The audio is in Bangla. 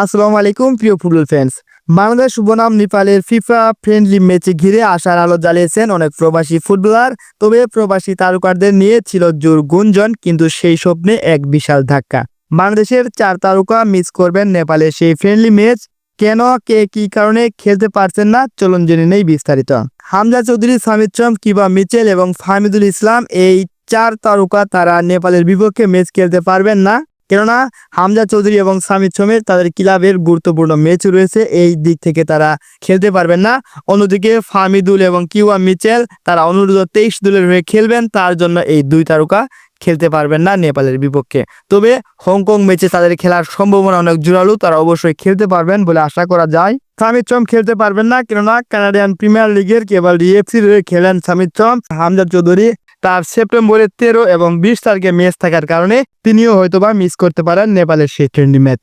আসসালামু আলাইকুম, প্রিয় ফুটবল ফ্যান্স বাংলাদেশ বনাম নেপালের ফিফা ফ্রেন্ডলি ম্যাচে ঘিরে আশার আলো জ্বালিয়েছেন অনেক প্রবাসী ফুটবলার। তবে প্রবাসী তারকারদের নিয়ে ছিল জোর গুঞ্জন, কিন্তু সেই স্বপ্নে এক বিশাল ধাক্কা। বাংলাদেশের চার তারকা মিস করবেন নেপালের সেই ফ্রেন্ডলি ম্যাচ কেন, কে, কি কারণে খেলতে পারছেন না, চলুন জেনে নেই বিস্তারিত। হামজা চৌধুরী, সামিদ চম কিবা মিচেল এবং ফাহমিদুল ইসলাম এই চার তারকা তারা নেপালের বিপক্ষে ম্যাচ খেলতে পারবেন না। কেননা হামজা চৌধুরী এবং সামিদ সমেত তাদের ক্লাবের গুরুত্বপূর্ণ ম্যাচ রয়েছে, এই দিক থেকে তারা খেলতে পারবেন না। অন্যদিকে ফামিদুল এবং কিউয়া মিচেল তারা অনুরোধ তেইশ দলের হয়ে খেলবেন, তার জন্য এই দুই তারকা খেলতে পারবেন না নেপালের বিপক্ষে। তবে হংকং ম্যাচে তাদের খেলার সম্ভাবনা অনেক জোরালো, তারা অবশ্যই খেলতে পারবেন বলে আশা করা যায়। সামিদ চম খেলতে পারবেন না, কেননা কানাডিয়ান প্রিমিয়ার লিগের কেবল ডিএফসির হয়ে খেলেন সামিদ চম হামজা চৌধুরী তার সেপ্টেম্বরের তেরো এবং বিশ তারিখে ম্যাচ থাকার কারণে তিনিও হয়তোবা মিস করতে পারেন নেপালের সেই ট্রেন্ডি ম্যাচ